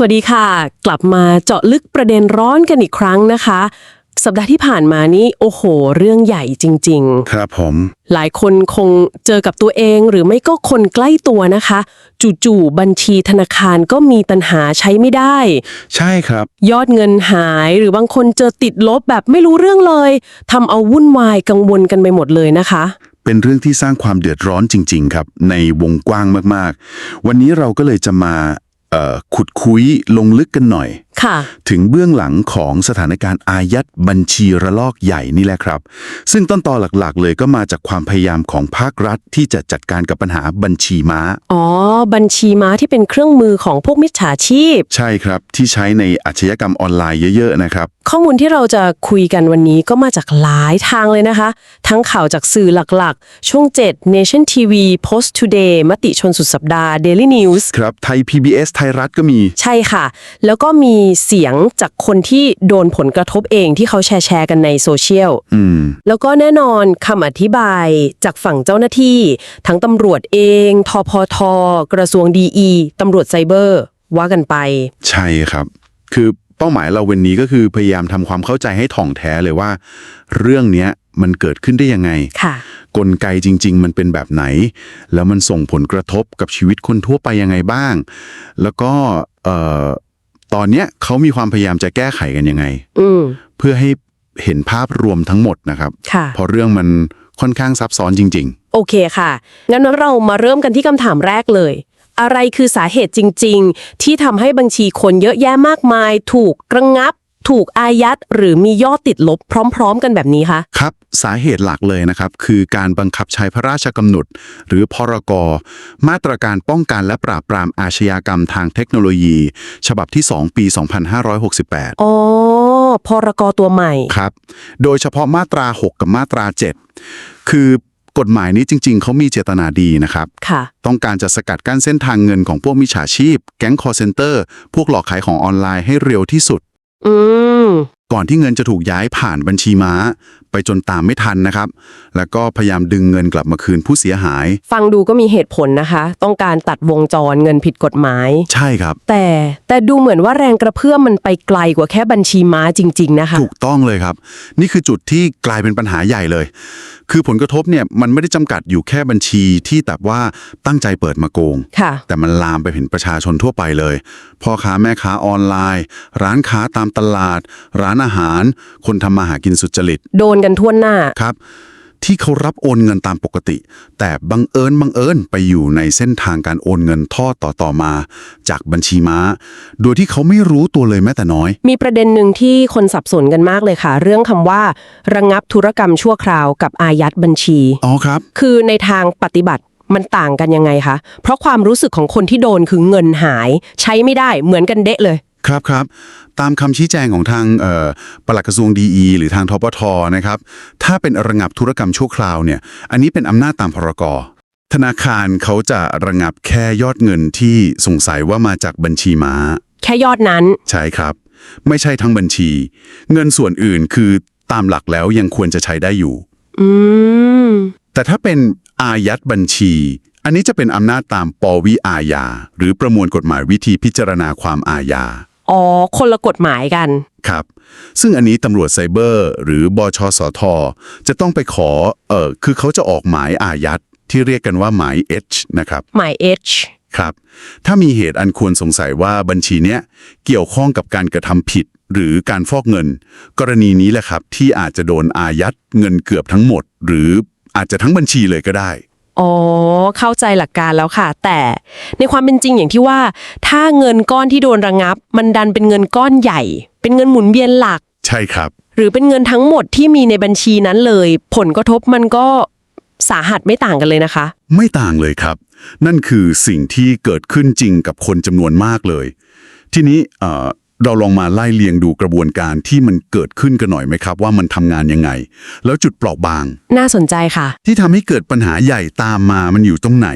สวัสดีค่ะ กลับมาเจาะลึกประเด็นร้อนกันอีกครั้งนะคะ สัปดาห์ที่ผ่านมานี้โอ้โห เรื่องใหญ่จริงครับผมๆหลายคนคงเจอกับตัวเองหรือไม่ก็คนใกล้ตัวนะคะ จู่ๆบัญชีธนาคารก็มีปัญหาใช้ไม่ได้ ใช่ครับ ยอดเงินหายหรือบางคนเจอติดลบแบบไม่รู้เรื่องเลยทำเอาวุ่นวายกังวลกันไปหมดเลยนะคะ เป็นเรื่องที่สร้างความเดือดร้อนจริง ๆ ครับ ในวงกว้างมากๆ วันนี้เราก็เลยจะมาเอ่อ ขุดคุยลงลึกกันหน่อย ถึงเบื้องหลังของสถานการณ์อายัดบัญชีระลอกใหญ่นี่แหละครับ ซึ่งต้นตอหลักๆ เลยก็มาจากความพยายามของภาครัฐ ที่จะจัดการกับปัญหาบัญชีม้า อ๋อ บัญชีม้าที่เป็นเครื่องมือของพวกมิจฉาชีพ ใช่ครับ ที่ใช้ในอาชญากรรมออนไลน์เยอะๆนะครับ ข้อมูลที่เราจะคุยกันวันนี้ก็มาจากหลายทางเลยนะคะ ทั้งข่าวจากสื่อหลักๆ ช่วง 7 Nation TV Post Today มติชนสุดสัปดาห์ Daily News ครับ ไทย PBS ไทยรัฐก็มี ใช่ค่ะ แล้วก็มีเสียงจากคนที่โดนผลกระทบเองที่เขาแชร์แชร์กันในโซเชียลอืม แล้วก็แน่นอนคำอธิบายจากฝั่งเจ้าหน้าที่ ทั้งตำรวจเองทพท กระทรวงดีอีตำรวจไซเบอร์ ว่ากันไป ใช่ครับ คือเป้าหมายเราวันนี้ก็คือพยายามทำความเข้าใจให้ถ่องแท้เลยว่า เรื่องเนี้ยมันเกิดขึ้นได้ยังไง ค่ะ กลไกจริง ๆ มันเป็นแบบไหน แล้วมันส่งผลกระทบกับชีวิตคนทั่วไปยังไงบ้าง แล้วก็เอ่อ ตอนเนี้ยเขามีความพยายามจะแก้ไขกันยังไง อืม เพื่อให้เห็นภาพรวมทั้งหมดนะครับค่ะ เพราะเรื่องมันค่อนข้างซับซ้อนจริง โอเคค่ะ งั้นเรามาเริ่มกันที่คำถามแรกเลย อะไรคือสาเหตุจริง ๆ ที่ทำให้บัญชีคนเยอะแยะมากมาย ถูกระงงับ ถูกอายัดหรือมียอดติดลบพร้อม ๆ กันแบบนี้คะๆครับ สาเหตุหลักเลยนะครับ คือการบังคับใช้พระราชกำหนด หรือพรกมาตรการป้องกันและปราบปรามอาชญากรรมทางเทคโนโลยี ฉบับที่ 2 ปี 2568อ๋อพรกตัวใหม่ครับ โดยเฉพาะมาตรา 6 กับมาตรา 7 คือกฎหมายนี้จริง ๆ เขามีเจตนาดีนะครับค่ะต้องการจะสกัดกั้นเส้นทางเงินของพวกมิจฉาชีพ แก๊งคอร์เซนเตอร์ พวกหลอกขายของออนไลน์ให้เร็วที่สุด อืม ก่อนที่เงินจะถูกย้ายผ่านบัญชีม้า ไปจนตามไม่ทันนะครับ แล้วก็พยายามดึงเงินกลับมาคืนผู้เสียหาย ฟังดูก็มีเหตุผลนะคะ ต้องการตัดวงจรเงินผิดกฎหมาย ใช่ครับ แต่แต่ดูเหมือนว่าแรงกระเพื่อมมันไปไกลกว่าแค่บัญชีม้าจริง ๆ นะคะ ถูกต้องเลยครับ นี่คือจุดที่กลายเป็นปัญหาใหญ่เลย คือผลกระทบเนี่ยมันไม่ได้จำกัดอยู่แค่บัญชีที่แบบว่าตั้งใจเปิดมาโกง ค่ะ แต่มันลามไปถึงประชาชนทั่วไปเลย พ่อค้าแม่ค้าออนไลน์ ร้านค้าตามตลาด ร้านอาหาร คนทำมาหากินสุจริต โดนกันทั่วหน้า ครับ ที่เขารับโอนเงินตามปกติ แต่บังเอิญบังเอิญไปอยู่ในเส้นทางการโอนเงินทอดต่อต่อมา จากบัญชีม้า โดยที่เขาไม่รู้ตัวเลยแม้แต่น้อย มีประเด็นหนึ่งที่คนสับสนกันมากเลยค่ะ เรื่องคำว่า ระงับธุรกรรมชั่วคราวกับอายัดบัญชี อ๋อครับ คือในทางปฏิบัติมันต่างกันยังไงคะ เพราะความรู้สึกของคนที่โดนคือเงินหาย ใช้ไม่ได้เหมือนกันเดะเลย ครับครับตามคำชี้แจงของทางเอ่อปลัดกระทรวงดีหรือทางทปทนะครับถ้าเป็นระงับธุรกรรมชั่วคราวเนี่ยอันนี้เป็นอำนาจตามพรกธนาคารเขาจะระงับแค่ยอดเงินที่สงสัยว่ามาจากบัญชีม้า แค่ยอดนั้น ใช่ครับ ไม่ใช่ทั้งบัญชี เงินส่วนอื่นคือตามหลักแล้วยังควรจะใช้ได้อยู่ อืม แต่ถ้าเป็นอายัดบัญชี อันนี้จะเป็นอำนาจตามปวิอาญาหรือประมวลกฎหมายวิธีพิจารณาความอาญา อ๋อ คนละกฎหมายกัน ครับ ซึ่งอันนี้ตำรวจไซเบอร์หรือบชสทจะต้องไปขอ เออคือเขาจะออกหมายอายัดที่เรียกกันว่าหมาย H นะครับ หมาย H ครับ ถ้ามีเหตุอันควรสงสัยว่าบัญชีเนี้ยเกี่ยวข้องกับการกระทำผิดหรือการฟอกเงิน กรณีนี้แหละครับที่อาจจะโดนอายัดเงินเกือบทั้งหมด หรืออาจจะทั้งบัญชีเลยก็ได้ อ๋อ เข้าใจหลักการแล้วค่ะ แต่ในความเป็นจริงอย่างที่ว่า ถ้าเงินก้อนที่โดนระงับ มันดันเป็นเงินก้อนใหญ่ เป็นเงินหมุนเวียนหลัก ใช่ครับ หรือเป็นเงินทั้งหมดที่มีในบัญชีนั้นเลย ผลกระทบมันก็สาหัสไม่ต่างกันเลยนะคะ ไม่ต่างเลยครับ นั่นคือสิ่งที่เกิดขึ้นจริงกับคนจำนวนมากเลย ทีนี้ เอ่อเราลองมาไล่เลียงดูกระบวนการที่มันเกิดขึ้นกันหน่อยไหมครับ ว่ามันทำงานยังไง แล้วจุดเปราะบาง น่าสนใจค่ะ ที่ทำให้เกิดปัญหาใหญ่ตามมามันอยู่ตรงไหน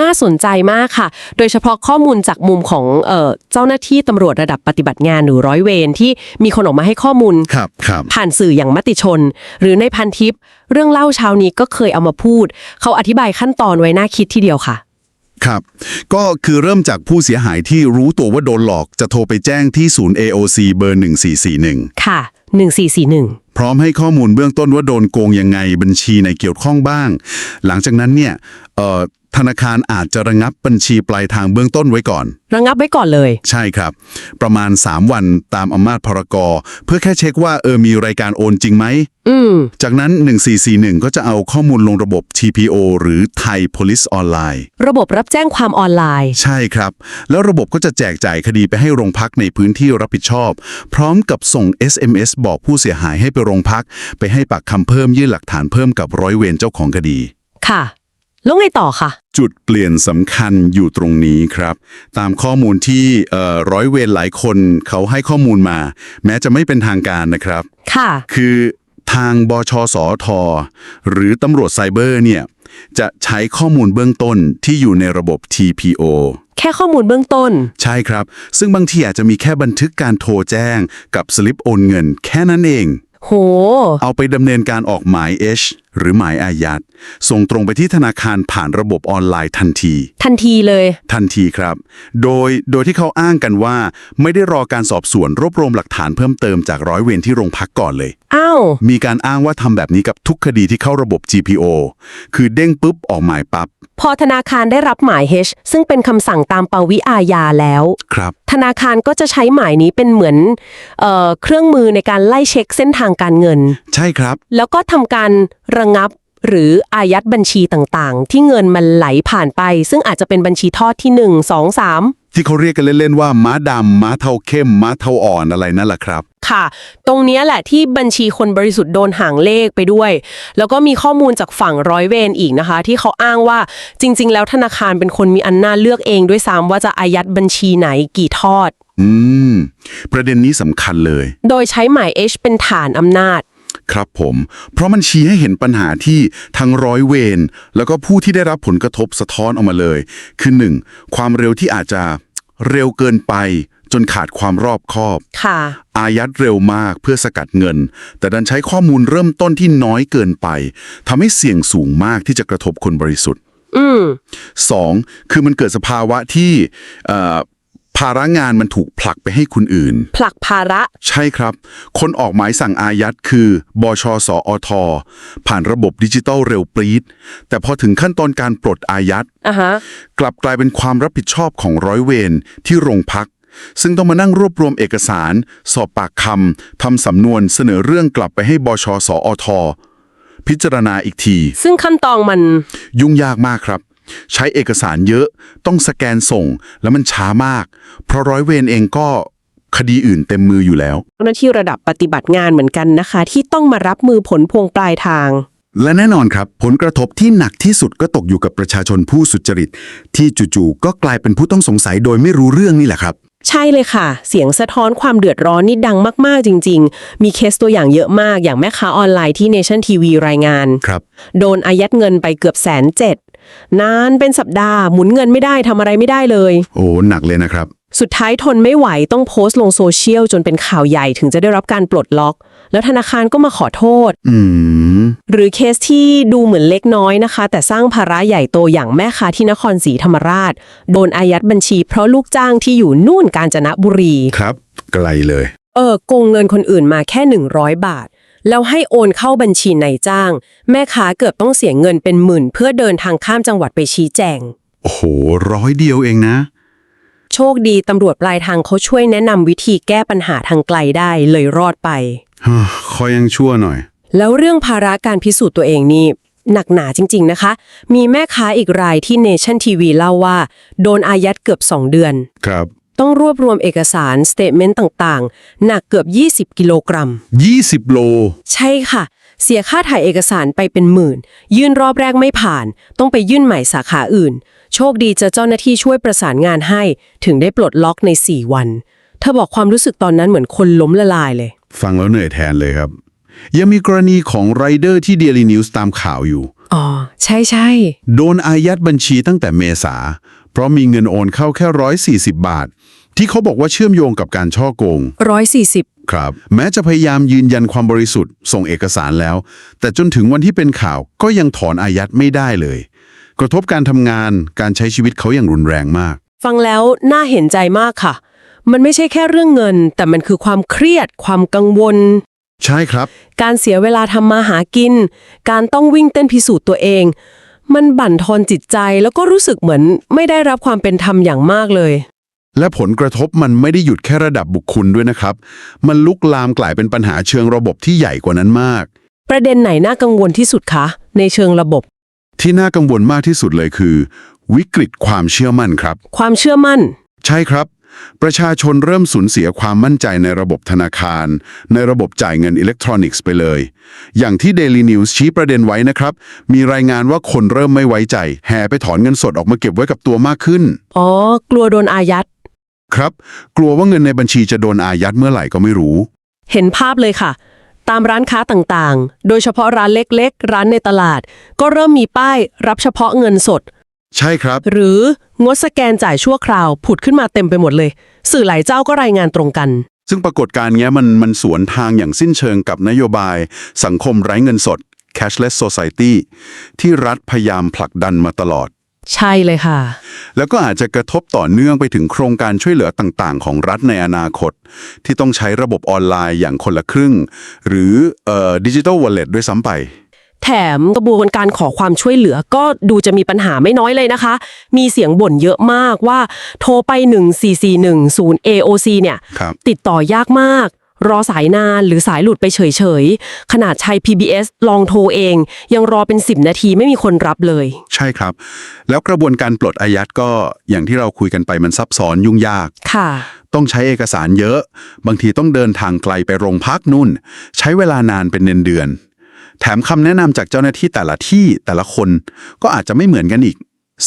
น่าสนใจมากค่ะ โดยเฉพาะข้อมูลจากมุมของเอ่อเจ้าหน้าที่ตำรวจระดับปฏิบัติงานหรือร้อยเวรที่มีคนออกมาให้ข้อมูล ครับครับ ผ่านสื่ออย่างมติชน หรือในพันทิป เรื่องเล่าเช้านี้ก็เคยเอามาพูด เขาอธิบายขั้นตอนไว้น่าคิดทีเดียวค่ะ ครับ ก็คือเริ่มจากผู้เสียหายที่รู้ตัวว่าโดนหลอกจะโทรไปแจ้งที่ศูนย์ AOC เบอร์ 1441 ค่ะ 1441 พร้อมให้ข้อมูลเบื้องต้นว่าโดนโกงยังไงบัญชีในเกี่ยวข้องบ้าง หลังจากนั้นเนี่ยเอ่อ ธนาคารอาจจะระงับบัญชีปลายทางเบื้องต้นไว้ก่อน ระงับไว้ก่อนเลย ใช่ครับ ประมาณ 3 วันตามอำนาจพรกเพื่อแค่เช็คว่าเออมีรายการโอนจริงไหม อืม จากนั้น 1441 ก็จะเอาข้อมูลลงระบบ TPO หรือ Thai Police Online ระบบรับแจ้งความออนไลน์ ใช่ครับ แล้วระบบก็จะแจกจ่ายคดีไปให้โรงพักในพื้นที่รับผิดชอบ พร้อมกับส่ง SMS บอกผู้เสียหายให้ไปโรงพัก ไปให้ปากคำเพิ่มยื่นหลักฐานเพิ่มกับร้อยเวรเจ้าของคดี ค่ะ แล้วไงต่อค่ะจุดเปลี่ยนสำคัญอยู่ตรงนี้ครับ ตามข้อมูลที่เอ่อร้อยเวรหลายคนเขาให้ข้อมูลมา แม้จะไม่เป็นทางการนะครับ ค่ะ คือทางบชสอทหรือตำรวจไซเบอร์เนี่ยจะใช้ข้อมูลเบื้องต้นที่อยู่ในระบบ TPO แค่ข้อมูลเบื้องต้น ใช่ครับ ซึ่งบางทีอาจจะมีแค่บันทึกการโทรแจ้งกับสลิปโอนเงิน แค่นั้นเอง โห เอาไปดำเนินการออกหมาย H หรือหมายอายัดส่งตรงไปที่ธนาคารผ่านระบบออนไลน์ทันที ทันทีเลย ทันทีครับ โดยโดยที่เขาอ้างกันว่า ไม่ได้รอการสอบสวนรวบรวมหลักฐานเพิ่มเติมจากร้อยเวรที่โรงพักก่อนเลย อ้าว มีการอ้างว่าทำแบบนี้กับทุกคดีที่เข้าระบบ GPO คือเด้งปุ๊บออกหมายปับ๊บพอธนาคารได้รับหมาย H ซึ่งเป็นคำสั่งตามปวิอาญาแล้ว ครับ ธนาคารก็จะใช้หมายนี้เป็นเหมือนเอ่อเครื่องมือในการไล่เช็คเส้นทางการเงิน ใช่ครับ แล้วก็ทำการ ระงับหรืออายัดบัญชีต่างๆ ที่เงินมันไหลผ่านไป ซึ่งอาจจะเป็นบัญชีทอดที่ 1 2 3 ที่เขาเรียกกันเล่น ๆ ว่า ม้าดำม้าเทาเข้ม ม้าเทาอ่อนอะไรนั่นแหละครับ ค่ะ ตรงเนี้ยแหละที่บัญชีคนบริสุทธิ์โดนห่างเลขไปด้วย แล้วก็มีข้อมูลจากฝั่งร้อยเวรอีกนะคะ ที่เขาอ้างว่าจริง ๆ แล้วธนาคารเป็นคนมีอำนาจเลือกเองด้วยซ้ำว่าจะอายัดบัญชีไหนกี่ทอด อืม ประเด็นนี้สำคัญเลย โดยใช้หมาย H เป็นฐานอำนาจ ครับผม เพราะมันชี้ให้เห็นปัญหาที่ทั้งร้อยเวรแล้วก็ผู้ที่ได้รับผลกระทบสะท้อนออกมาเลย คือหนึ่งความเร็วที่อาจจะเร็วเกินไป จนขาดความรอบคอบค่ะ อายัดเร็วมากเพื่อสกัดเงิน แต่ดันใช้ข้อมูลเริ่มต้นที่น้อยเกินไปทำให้เสี่ยงสูงมากที่จะกระทบคนบริสุทธิ์อืม สองคือมันเกิดสภาวะที่เอ่อ ภาระงานมันถูกผลักไปให้คนอื่น ผลักภาระ ใช่ครับ คนออกหมายสั่งอายัดคือบชสอทผ่านระบบดิจิตอลเร็วปรีดแต่พอถึงขั้นตอนการปลดอายัด อะฮะ กลับกลายเป็นความรับผิดชอบของร้อยเวรที่โรงพัก ซึ่งต้องมานั่งรวบรวมเอกสาร สอบปากคำทำสำนวนเสนอเรื่องกลับไปให้บชสอทพิจารณาอีกที ซึ่งขั้นตอนมัน ยุ่งยากมากครับ ใช้เอกสารเยอะต้องสแกนส่งแล้วมันช้ามาก เพราะร้อยเวรเองก็คดีอื่นเต็มมืออยู่แล้ว เจ้าหน้าที่ระดับปฏิบัติงานเหมือนกันนะคะ ที่ต้องมารับมือผลพวงปลายทาง และแน่นอนครับ ผลกระทบที่หนักที่สุดก็ตกอยู่กับประชาชนผู้สุจริต ที่จู่ๆก็กลายเป็นผู้ต้องสงสัยโดยไม่รู้เรื่องนี่แหละครับ ใช่เลยค่ะ เสียงสะท้อนความเดือดร้อนนี่ดังมากๆจริง ๆ มีเคสตัวอย่างเยอะมากอย่างแม่ค้าออนไลน์ที่ Nation TV รายงาน ครับ โดนอายัดเงินไปเกือบแสนเจ็ด นานเป็นสัปดาห์หมุนเงินไม่ได้ทำอะไรไม่ได้เลย โอ้หนักเลยนะครับ สุดท้ายทนไม่ไหวต้องโพสต์ลงโซเชียลจนเป็นข่าวใหญ่ถึงจะได้รับการปลดล็อก แล้วธนาคารก็มาขอโทษ อืม หรือเคสที่ดูเหมือนเล็กน้อยนะคะ แต่สร้างภาระใหญ่โตอย่างแม่ค้าที่นครศรีธรรมราช โดนอายัดบัญชีเพราะลูกจ้างที่อยู่นู่นกาญจนบุรี ครับ ไกลเลย เออโกงเงินคนอื่นมาแค่ 100 บาท แล้วให้โอนเข้าบัญชีนายจ้าง แม่ค้าเกือบต้องเสียเงินเป็นหมื่น เพื่อเดินทางข้ามจังหวัดไปชี้แจง โอ้โห ร้อยเดียวเองนะ โชคดีตำรวจปลายทางเขาช่วยแนะนำวิธีแก้ปัญหาทางไกลได้เลยรอดไป ฮ่าคอยยังชั่วหน่อย แล้วเรื่องภาระการพิสูจน์ตัวเองนี่ หนักหนาจริง ๆ นะคะ มีแม่ค้าอีกรายที่ Nation TV เล่าว่า โดนอายัดเกือบ 2 เดือน ครับ ต้องรวบรวมเอกสารสเต t เมนต์ต่างๆ หนักเกือบ 20 กิโลกรัม 20 โล ใช่ค่ะ เสียค่าถ่ายเอกสารไปเป็นหมื่น ยื่นรอบแรกไม่ผ่าน ต้องไปยื่นใหม่สาขาอื่น โชคดีเจอเจ้าหน้าที่ช่วยประสานงานให้ ถึงได้ปลดล็อกใน 4 วัน เธอบอกความรู้สึกตอนนั้นเหมือนคนล้มละลายเลย ฟังแล้วเหนื่อยแทนเลยครับ ยังมีกรณีของไรเดอร์ที่ Daily News ตามข่าวอยู่อ๋อ ใช่ใช่โดนอายัดบัญชีตั้งแต่เมษา เพราะมีเงินโอนเข้าแค่ 140 บาท ที่เขาบอกว่าเชื่อมโยงกับการช่อโกงร้อยสี่สิบครับ แม้จะพยายามยืนยันความบริสุทธิ์ ส่งเอกสารแล้ว แต่จนถึงวันที่เป็นข่าวก็ยังถอนอายัดไม่ได้เลย กระทบการทำงานการใช้ชีวิตเขาอย่างรุนแรงมาก ฟังแล้วน่าเห็นใจมากค่ะ มันไม่ใช่แค่เรื่องเงิน แต่มันคือความเครียด ความกังวล ใช่ครับ การเสียเวลาทำมาหากิน การต้องวิ่งเต้นพิสูจน์ตัวเอง มันบั่นทอนจิตใจแล้วก็รู้สึกเหมือนไม่ได้รับความเป็นธรรมอย่างมากเลย และผลกระทบมันไม่ได้หยุดแค่ระดับบุคคลด้วยนะครับ มันลุกลามกลายเป็นปัญหาเชิงระบบที่ใหญ่กว่านั้นมาก ประเด็นไหนน่ากังวลที่สุดคะ ในเชิงระบบ ที่น่ากังวลมากที่สุดเลยคือ วิกฤตความเชื่อมั่นครับ ความเชื่อมั่น ใช่ครับ ประชาชนเริ่มสูญเสียความมั่นใจในระบบธนาคาร ในระบบจ่ายเงินอิเล็กทรอนิกส์ไปเลย อย่างที่ Daily News ชี้ประเด็นไว้นะครับ มีรายงานว่าคนเริ่มไม่ไว้ใจ แห่ไปถอนเงินสดออกมาเก็บไว้กับตัวมากขึ้น อ๋อ กลัวโดนอายัด ครับ กลัวว่าเงินในบัญชีจะโดนอายัดเมื่อไหร่ก็ไม่รู้ เห็นภาพเลยค่ะ ตามร้านค้าต่างๆ โดยเฉพาะร้านเล็กๆ ร้านในตลาด ก็เริ่มมีป้ายรับเฉพาะเงินสด ใช่ครับ หรืองดสแกนจ่ายชั่วคราว ผุดขึ้นมาเต็มไปหมดเลย สื่อหลายเจ้าก็รายงานตรงกัน ซึ่งปรากฏการณ์เนี้ยมันมันสวนทางอย่างสิ้นเชิงกับนโยบาย สังคมไร้เงินสด cashless society ที่รัฐพยายามผลักดันมาตลอด ใช่เลยค่ะ แล้วก็อาจจะกระทบต่อเนื่องไปถึงโครงการช่วยเหลือต่างๆ ของรัฐในอนาคต ที่ต้องใช้ระบบออนไลน์อย่างคนละครึ่ง หรือเอ่อดิจิทัลวอลเล็ตด้วยซ้ำไป แถมกระบวนการขอความช่วยเหลือก็ดูจะมีปัญหาไม่น้อยเลยนะคะ มีเสียงบ่นเยอะมากว่า โทรไป 1441 AOC เนี่ย ครับ ติดต่อยากมาก รอสายนานหรือสายหลุดไปเฉยๆ ขนาดชัย PBS ลองโทรเอง ยังรอเป็น 10 นาทีไม่มีคนรับเลย ใช่ครับ แล้วกระบวนการปลดอายัดก็อย่างที่เราคุยกันไปมันซับซ้อนยุ่งยาก ค่ะ ต้องใช้เอกสารเยอะ บางทีต้องเดินทางไกลไปโรงพักนู่น ใช้เวลานานเป็นเดือนๆ แถมคำแนะนำจากเจ้าหน้าที่แต่ละที่แต่ละคนก็อาจจะไม่เหมือนกันอีก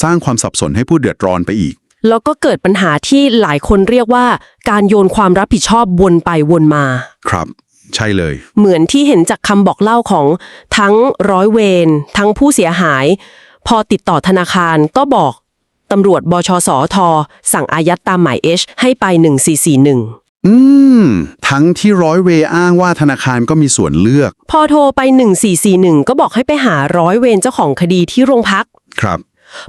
สร้างความสับสนให้ผู้เดือดร้อนไปอีก แล้วก็เกิดปัญหาที่หลายคนเรียกว่า การโยนความรับผิดชอบวนไปวนมา ครับ ใช่เลย เหมือนที่เห็นจากคำบอกเล่าของทั้งร้อยเวรทั้งผู้เสียหาย พอติดต่อธนาคารก็บอกตำรวจบชสทสั่งอายัดตามหมาย H ให้ไป 1441 อืม ทั้งที่ร้อยเวรอ้างว่าธนาคารก็มีส่วนเลือก พอโทรไป 1441 ก็บอกให้ไปหาร้อยเวรเจ้าของคดีที่โรงพัก ครับ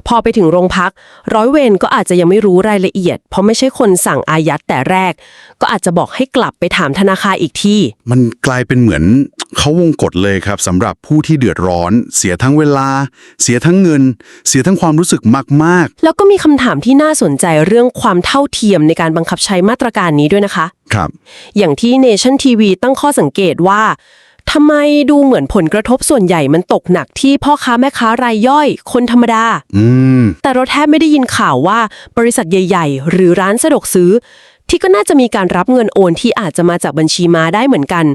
พอไปถึงโรงพัก ร้อยเวรก็อาจจะยังไม่รู้รายละเอียด เพราะไม่ใช่คนสั่งอายัดแต่แรก ก็อาจจะบอกให้กลับไปถามธนาคารอีกที่มันกลายเป็นเหมือน เขาวงกฎเลยครับสำหรับผู้ที่เดือดร้อน เสียทั้งเวลา เสียทั้งเงิน เสียทั้งความรู้สึกมาก แล้วก็มีคำถามที่น่าสนใจเรื่องความเท่าเทียมในการบังคับใช้มาตรการนี้ด้วยนะคะ ๆ ครับ อย่างที่ Nation TV ตั้งข้อสังเกตว่าทำไมดูเหมือนผลกระทบส่วนใหญ่มันตกหนักที่พ่อค้าแม่ค้ารายย่อย คนธรรมดา อืม แต่เราแทบไม่ได้ยินข่าวว่าบริษัทใหญ่ ๆ หรือร้านสะดวกซื้อ ที่ก็น่าจะมีการรับเงินโอนที่อาจจะมาจากบัญชีมาได้เหมือนกัน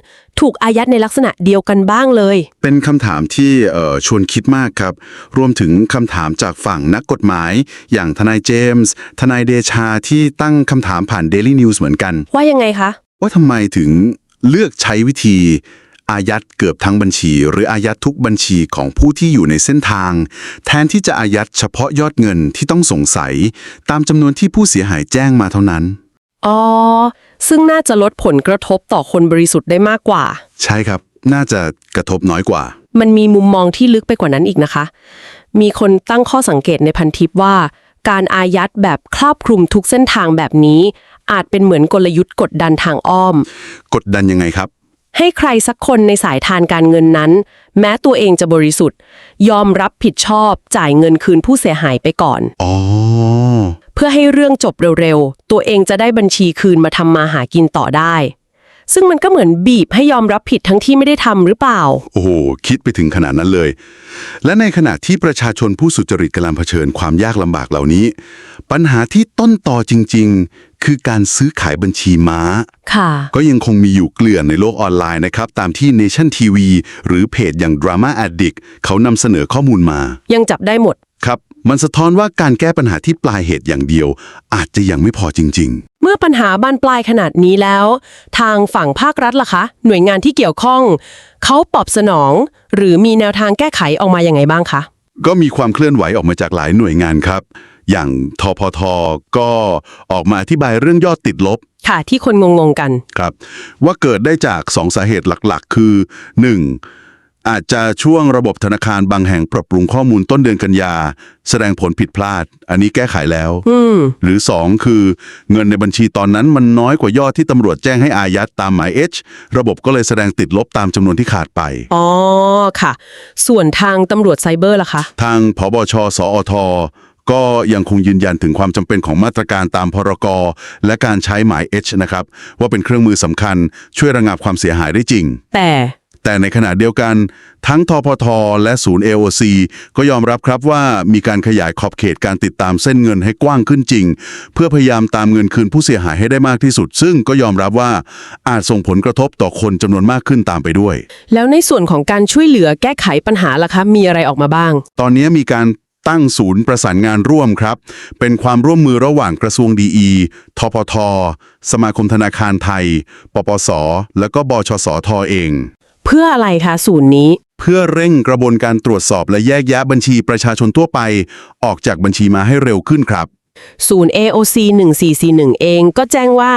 ถูกอายัดในลักษณะเดียวกันบ้างเลย เป็นคำถามที่เอ่อชวนคิดมากครับ รวมถึงคำถามจากฝั่งนักกฎหมาย อย่างทนายเจมส์ทนายเดชาที่ตั้งคำถามผ่าน Daily News เหมือนกัน ว่ายังไงคะ ว่าทำไมถึงเลือกใช้วิธี อายัดเกือบทั้งบัญชี หรืออายัดทุกบัญชีของผู้ที่อยู่ในเส้นทาง แทนที่จะอายัดเฉพาะยอดเงินที่ต้องสงสัย ตามจำนวนที่ผู้เสียหายแจ้งมาเท่านั้น อ๋อ ซึ่งน่าจะลดผลกระทบต่อคนบริสุทธิ์ได้มากกว่า ใช่ครับ น่าจะกระทบน้อยกว่า มันมีมุมมองที่ลึกไปกว่านั้นอีกนะคะ มีคนตั้งข้อสังเกตในพันทิปว่า การอายัดแบบครอบคลุมทุกเส้นทางแบบนี้ อาจเป็นเหมือนกลยุทธ์กดดันทางอ้อม กดดันยังไงครับ ให้ใครสักคนในสายทานการเงินนั้น แม้ตัวเองจะบริสุทธิ์ ยอมรับผิดชอบจ่ายเงินคืนผู้เสียหายไปก่อน อ๋อ เพื่อให้เรื่องจบเร็วๆ ตัวเองจะได้บัญชีคืนมาทำมาหากินต่อได้ ซึ่งมันก็เหมือนบีบให้ยอมรับผิดทั้งที่ไม่ได้ทำหรือเปล่า โอ้โห คิดไปถึงขนาดนั้นเลย และในขณะที่ประชาชนผู้สุจริตกำลังเผชิญความยากลำบากเหล่านี้ ปัญหาที่ต้นต่อจริงๆ คือการซื้อขายบัญชีม้า ค่ะ ก็ยังคงมีอยู่เกลื่อนในโลกออนไลน์นะครับ ตามที่ Nation TV หรือเพจอย่าง Drama Addict เขานำเสนอข้อมูลมา ยังจับได้หมด ครับ มันสะท้อนว่าการแก้ปัญหาที่ปลายเหตุอย่างเดียว อาจจะยังไม่พอจริง เมื่อปัญหาบานปลายขนาดนี้แล้ว ทางฝั่งภาครัฐล่ะคะ หน่วยงานที่เกี่ยวข้อง เขาตอบสนอง หรือมีแนวทางแก้ไขออกมายังไงบ้างคะ ๆ ก็มีความเคลื่อนไหวออกมาจากหลายหน่วยงานครับ อย่างทพทก็ออกมาอธิบายเรื่องยอดติดลบ ค่ะที่คนงงๆกัน ครับ ว่าเกิดได้จาก2สาเหตุหลักๆ คือ 1. อาจจะช่วงระบบธนาคารบางแห่งปรับปรุงข้อมูลต้นเดือนกันยา แสดงผลผิดพลาด อันนี้แก้ไขแล้ว อืม หรือ 2 คือเงินในบัญชีตอนนั้นมันน้อยกว่ายอดที่ตำรวจแจ้งให้อายัดตามหมาย H ระบบก็เลยแสดงติดลบตามจำนวนที่ขาดไป อ๋อค่ะ ส่วนทางตำรวจไซเบอร์ล่ะคะ ทางพบชสอท ก็ยังคงยืนยันถึงความจำเป็นของมาตรการตามพรกและการใช้หมาย H นะครับ ว่าเป็นเครื่องมือสำคัญ ช่วยระงับความเสียหายได้จริง แต่ แต่ในขณะเดียวกัน ทั้งทพท และศูนย์ AOC ก็ยอมรับครับว่ามีการขยายขอบเขตการติดตามเส้นเงินให้กว้างขึ้นจริง เพื่อพยายามตามเงินคืนผู้เสียหายให้ได้มากที่สุด ซึ่งก็ยอมรับว่าอาจส่งผลกระทบต่อคนจำนวนมากขึ้นตามไปด้วย แล้วในส่วนของการช่วยเหลือแก้ไขปัญหาล่ะคะ มีอะไรออกมาบ้าง ตอนนี้มีการ ตั้งศูนย์ประสานงานร่วมครับ เป็นความร่วมมือระหว่างกระทรวงดีอีทพท สมาคมธนาคารไทย ปปส แล้วก็บชสทเอง เพื่ออะไรคะศูนย์นี้ เพื่อเร่งกระบวนการตรวจสอบและแยกแยะบัญชีประชาชนทั่วไป ออกจากบัญชีมาให้เร็วขึ้นครับ ศูนย์ AOC 1441 เองก็แจ้งว่า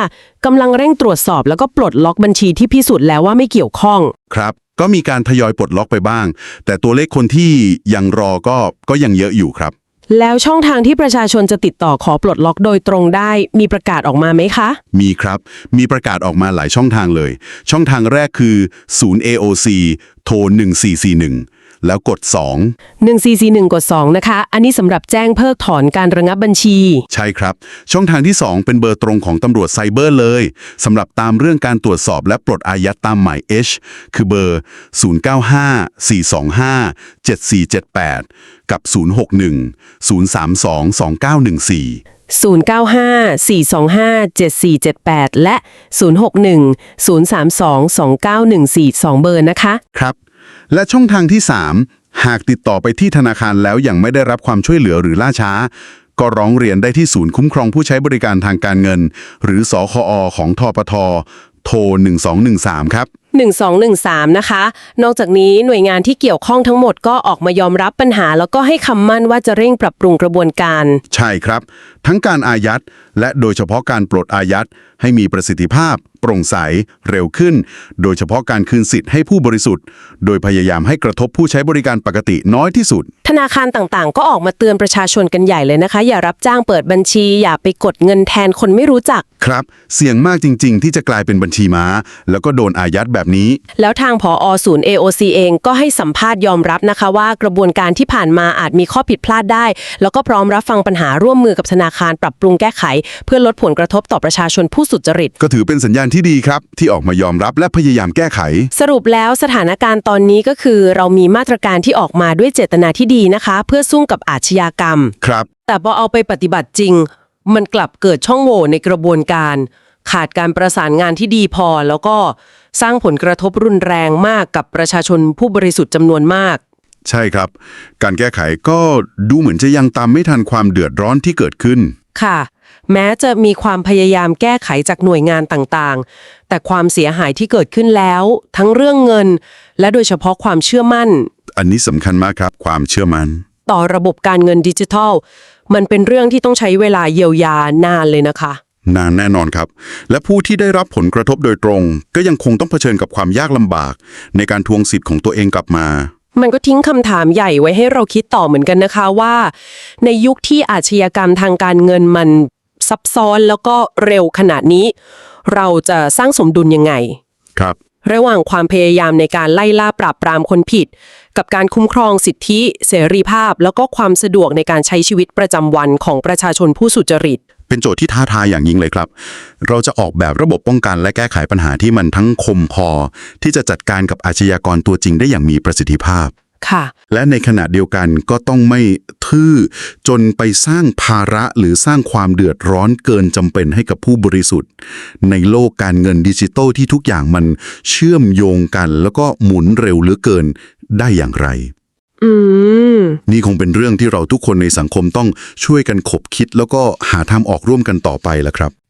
กำลังเร่งตรวจสอบแล้วก็ปลดล็อกบัญชีที่พิสูจน์แล้วว่าไม่เกี่ยวข้อง ครับ ก็มีการทยอยปลดล็อกไปบ้าง แต่ตัวเลขคนที่ยังรอก็ก็ยังเยอะอยู่ครับ แล้วช่องทางที่ประชาชนจะติดต่อขอปลดล็อกโดยตรงได้ มีประกาศออกมาไหมคะ มีครับ มีประกาศออกมาหลายช่องทางเลย ช่องทางแรกคือศูนย์ AOC โทร1441 แล้วกด 2 1441กด2นะคะ อันนี้สำหรับแจ้งเพิกถอนการระงับบัญชี ใช่ครับ ช่องทางที่ 2 เป็นเบอร์ตรงของตำรวจไซเบอร์เลยสำหรับตามเรื่องการตรวจสอบและปลดอายัดตามหมาย H คือเบอร์ 0954257478 กับ 061 032 2914 095-425-7478 และ 061-032-2914 2 เบอร์นะคะ ครับ และช่องทางที่ 3 หากติดต่อไปที่ธนาคารแล้วยังไม่ได้รับความช่วยเหลือหรือล่าช้า ก็ร้องเรียนได้ที่ศูนย์คุ้มครองผู้ใช้บริการทางการเงิน หรือสคอของทปทโทร1213 ครับ 1213 นะคะ นอกจากนี้หน่วยงานที่เกี่ยวข้องทั้งหมดก็ออกมายอมรับปัญหา แล้วก็ให้คำมั่นว่าจะเร่งปรับปรุงกระบวนการ ใช่ครับ ทั้งการอายัด และโดยเฉพาะการปลดอายัด ให้มีประสิทธิภาพ โปร่งใส เร็วขึ้น โดยเฉพาะการคืนสิทธิ์ให้ผู้บริสุทธิ์ โดยพยายามให้กระทบผู้ใช้บริการปกติน้อยที่สุด ธนาคารต่างๆ ก็ออกมาเตือนประชาชนกันใหญ่เลยนะคะ อย่ารับจ้างเปิดบัญชี อย่าไปกดเงินแทนคนไม่รู้จัก ครับ เสี่ยงมากจริง ๆ ที่จะกลายเป็นบัญชีม้า แล้วก็โดนอายัดแบบนี้ แล้วทางผอศูนย์ AOC เองก็ให้สัมภาษณ์ยอมรับนะคะว่ากระบวนการที่ผ่านมาอาจมีข้อผิดพลาดได้ แล้วก็พร้อมรับฟังปัญหาร่วมมือกับธนาคารปรับปรุงแก้ไข เพื่อลดผลกระทบต่อประชาชนผู้สุจริต ก็ถือเป็นสัญญาณที่ดีครับ ที่ออกมายอมรับและพยายามแก้ไข สรุปแล้วสถานการณ์ตอนนี้ก็คือ เรามีมาตรการที่ออกมาด้วยเจตนาที่ดีนะคะ เพื่อสู้กับอาชญากรรม ครับ แต่พอเอาไปปฏิบัติจริง มันกลับเกิดช่องโหว่ในกระบวนการ ขาดการประสานงานที่ดีพอ แล้วก็สร้างผลกระทบรุนแรงมากกับประชาชนผู้บริสุทธิ์จำนวนมาก ใช่ครับ การแก้ไขก็ดูเหมือนจะยังตามไม่ทันความเดือดร้อนที่เกิดขึ้น ค่ะ แม้จะมีความพยายามแก้ไขจากหน่วยงานต่างๆ แต่ความเสียหายที่เกิดขึ้นแล้ว ทั้งเรื่องเงิน และโดยเฉพาะความเชื่อมั่น อันนี้สำคัญมากครับ ความเชื่อมัน่นต่อระบบการเงินดิจิทัล มันเป็นเรื่องที่ต้องใช้เวลาเยียวยานานเลยนะคะ นานแน่นอนครับ และผู้ที่ได้รับผลกระทบโดยตรง ก็ยังคงต้องเผชิญกับความยากลำบาก ในการทวงสิทธิ์ของตัวเองกลับมา มันก็ทิ้งคำถามใหญ่ไว้ให้เราคิดต่อเหมือนกันนะคะว่า ในยุคที่อาชญากรรมทางการเงินมันซับซ้อนแล้วก็เร็วขนาดนี้ เราจะสร้างสมดุลยังไง ครับ ระหว่างความพยายามในการไล่ล่าปราบปรามคนผิด กับการคุ้มครองสิทธิ เสรีภาพ แล้วก็ความสะดวกในการใช้ชีวิตประจำวันของประชาชนผู้สุจริต เป็นโจทย์ที่ท้าทายอย่างยิ่งเลยครับ เราจะออกแบบระบบป้องกันและแก้ไขปัญหาที่มันทั้งคมพอ ที่จะจัดการกับอาชญากรตัวจริงได้อย่างมีประสิทธิภาพค่ะและในขณะเดียวกันก็ต้องไม่ทื่อจนไปสร้างภาระหรือสร้างความเดือดร้อนเกินจำเป็นให้กับผู้บริสุทธิ์ ในโลกการเงินดิจิตอลที่ทุกอย่างมันเชื่อมโยงกัน แล้วก็หมุนเร็วเหลือเกินได้อย่างไร อืม นี่คงเป็นเรื่องที่เราทุกคนในสังคมต้องช่วยกันขบคิด แล้วก็หาทางออกร่วมกันต่อไปละครับ